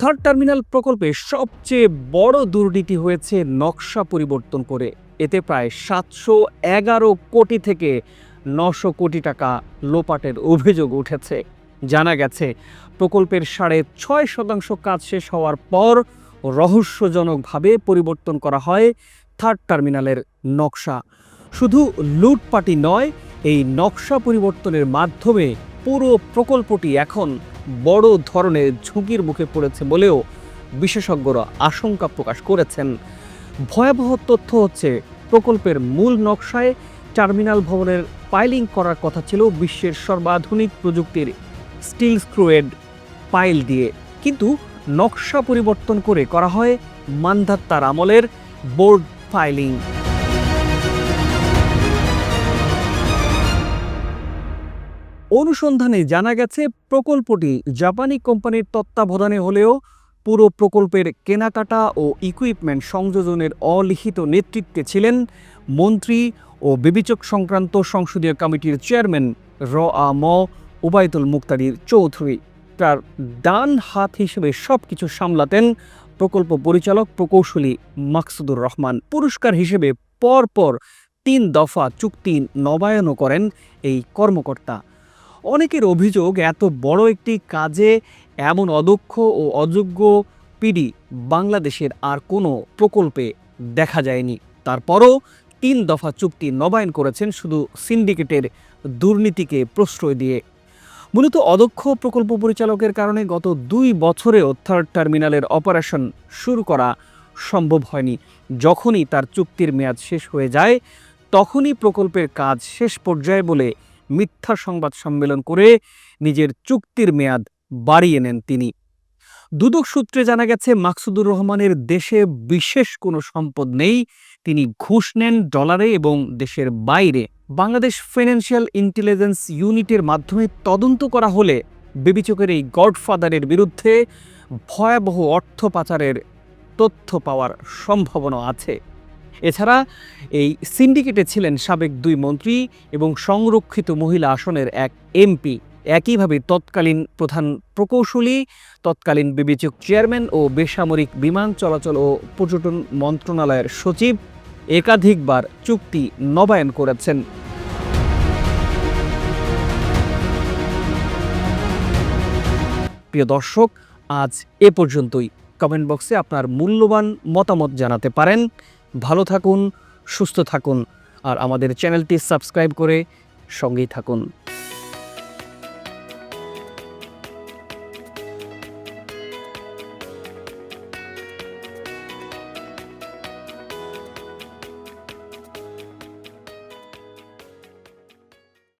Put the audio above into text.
Third terminal প্রকল্পে সবচেয়ে বড় দুর্নীতি হয়েছে নকশা পরিবর্তন করে। এতে প্রায় সাতশো এগারো কোটি থেকে নশো কোটি টাকা লোপাটের অভিযোগ উঠেছে। জানা গেছে, প্রকল্পের সাড়ে ছয় শতাংশ কাজ শেষ হওয়ার পর রহস্যজনকভাবে পরিবর্তন করা হয় থার্ড টার্মিনালের নকশা। শুধু লুটপাটি নয়, এই নকশা পরিবর্তনের মাধ্যমে পুরো প্রকল্পটি এখন বড় ধরনের ঝুঁকির মুখে পড়েছে বলেও বিশেষজ্ঞরা আশঙ্কা প্রকাশ করেছেন। ভয়াবহ তথ্য হচ্ছে, প্রকল্পের মূল নকশায় টার্মিনাল ভবনের পাইলিং করার কথা ছিল বিশ্বের সর্বাধুনিক প্রযুক্তির স্টিল স্ক্রুয়েড পাইল দিয়ে। কিন্তু নকশা পরিবর্তন করে করা হয় মান্ধাত্তার আমলের বোর্ড ফাইলিং অনুসন্ধানে জানা গেছে, প্রকল্পটি জাপানি কোম্পানির তত্ত্বাবধানে হলেও পুরো প্রকল্পের কেনাকাটা ও ইকুইপমেন্ট সংযোজনের অলিখিত নেতৃত্বে ছিলেন মন্ত্রী ও বিবেচক সংক্রান্ত সংসদীয় কমিটির চেয়ারম্যান র আ ম উবায়তুল মুক্তাদির চৌধুরী। তার ডান হাত হিসেবে সব কিছু সামলাতেন প্রকল্প পরিচালক প্রকৌশলী মাকসুদুর রহমান। পুরস্কার হিসেবে পরপর তিন দফা চুক্তি নবায়নও করেন এই কর্মকর্তা। অনেকের অভিযোগ, এত বড় একটি কাজে এমন অদক্ষ ও অযোগ্য পিডি বাংলাদেশের আর কোনো প্রকল্পে দেখা যায়নি। তারপরও তিন দফা চুক্তি নবায়ন করেছেন শুধু সিন্ডিকেটের দুর্নীতিকে প্রশ্রয় দিয়ে। মূলত অদক্ষ প্রকল্প পরিচালকের কারণে গত দুই বছরেও থার্ড টার্মিনালের অপারেশন শুরু করা সম্ভব হয়নি। যখনই তার চুক্তির মেয়াদ শেষ হয়ে যায়, তখনই প্রকল্পের কাজ শেষ পর্যায়ে বলে মিথ্যা সংবাদ সম্মেলন করে নিজের চুক্তির মেয়াদ বাড়িয়ে নেন তিনি। দুদক সূত্রে জানা গেছে, মাকসুদুর রহমানের দেশে বিশেষ কোনো সম্পদ নেই। তিনি ঘুষ নেন ডলারে এবং দেশের বাইরে। বাংলাদেশ ফিনান্সিয়াল ইন্টেলিজেন্স ইউনিটের মাধ্যমে তদন্ত করা হলে বিবেচকের এই গডফাদারের বিরুদ্ধে ভয়াবহ অর্থ পাচারের তথ্য পাওয়ার সম্ভাবনা আছে। এছাড়া এই সিন্ডিকেটে ছিলেন সাবেক দুই মন্ত্রী এবং সংরক্ষিত মহিলা আসনের এক এমপি। একইভাবে তৎকালীন প্রধান প্রকৌশলী, তৎকালীন বিবেচক চেয়ারম্যান ও বেসামরিক বিমান চলাচল ও পর্যটন মন্ত্রণালয়ের সচিব একাধিকবার চুক্তি নবায়ন করেছেন। প্রিয় দর্শক, আজ এ পর্যন্তই। কমেন্ট বক্সে আপনার মূল্যবান মতামত জানাতে পারেন। ভালো থাকুন সুস্থ থাকুন আর আমাদের চ্যানেলটি সাবস্ক্রাইব করে সঙ্গেই থাকুন।